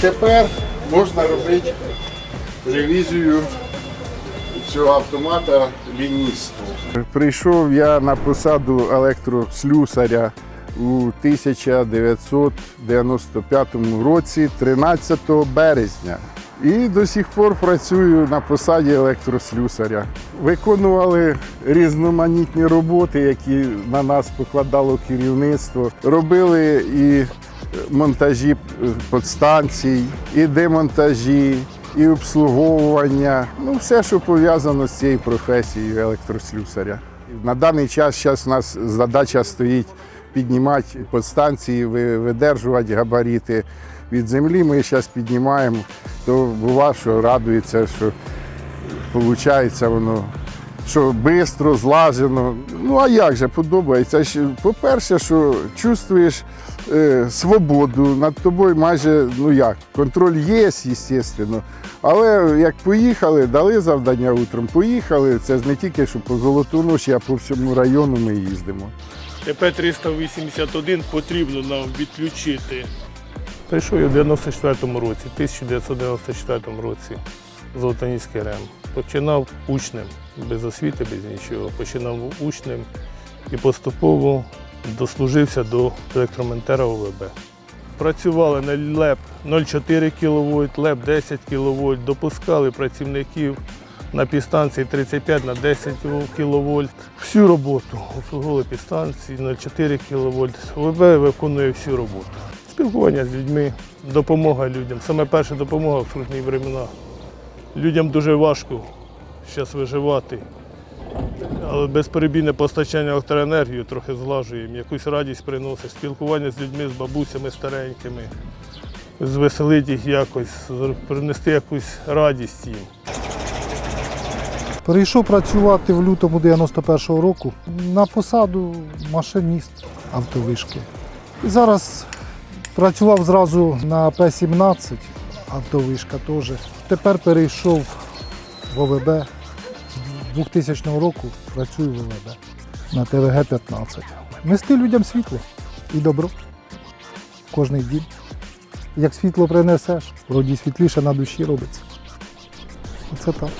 тепер можна робити ревізію цього автомата лінійству. Прийшов я на посаду електрослюсаря у 1995 році, 13 березня. І до сих пор працюю на посаді електрослюсаря. Виконували різноманітні роботи, які на нас покладало керівництво. Робили і монтажі подстанцій, і демонтажі, і обслуговування. Ну, все, що пов'язано з цією професією електрослюсаря. На даний час зараз у нас задача стоїть піднімати подстанції, видержувати габарити від землі. Ми зараз піднімаємо, то бува, що радується, що виходить воно. Що швидко, злажено. Ну а як же подобається? По-перше, що чувствуєш е, свободу над тобою майже, ну як, контроль є, звісно. Але як поїхали, дали завдання утром, поїхали. Це ж не тільки що по золоту ночі, а по всьому району ми їздимо. ТП-381 потрібно нам відключити. Прийшов я в 94-му році, 1994 році, Золотоніський РЕМ. Починав учнем, без освіти, без нічого. Починав учнем і поступово дослужився до електромонтера ОВБ. Працювали на ЛЕП 0,4 кВт, ЛЕП 10 кВт, допускали працівників на підстанції 35 на 10 кВт. Всю роботу обслуговували підстанції 0,4 кВт. ОВБ виконує всю роботу. Спілкування з людьми, допомога людям. Саме перша допомога в трудні времена. Людям дуже важко зараз виживати. Але безперебійне постачання електроенергії трохи злажуємо, якусь радість приносить, спілкування з людьми, з бабусями старенькими, звеселити їх якось, принести якусь радість їм. Перейшов працювати в лютому 91-го року на посаду машиніст автовишки. І зараз працював зразу на П-17, автовишка теж. Тепер перейшов в ОВБ. З 2000 року працюю в ОВБ на ТВГ-15. Нести людям світло і добро. Кожний день. Як світло принесеш, вроді світліше на душі робиться. Це так.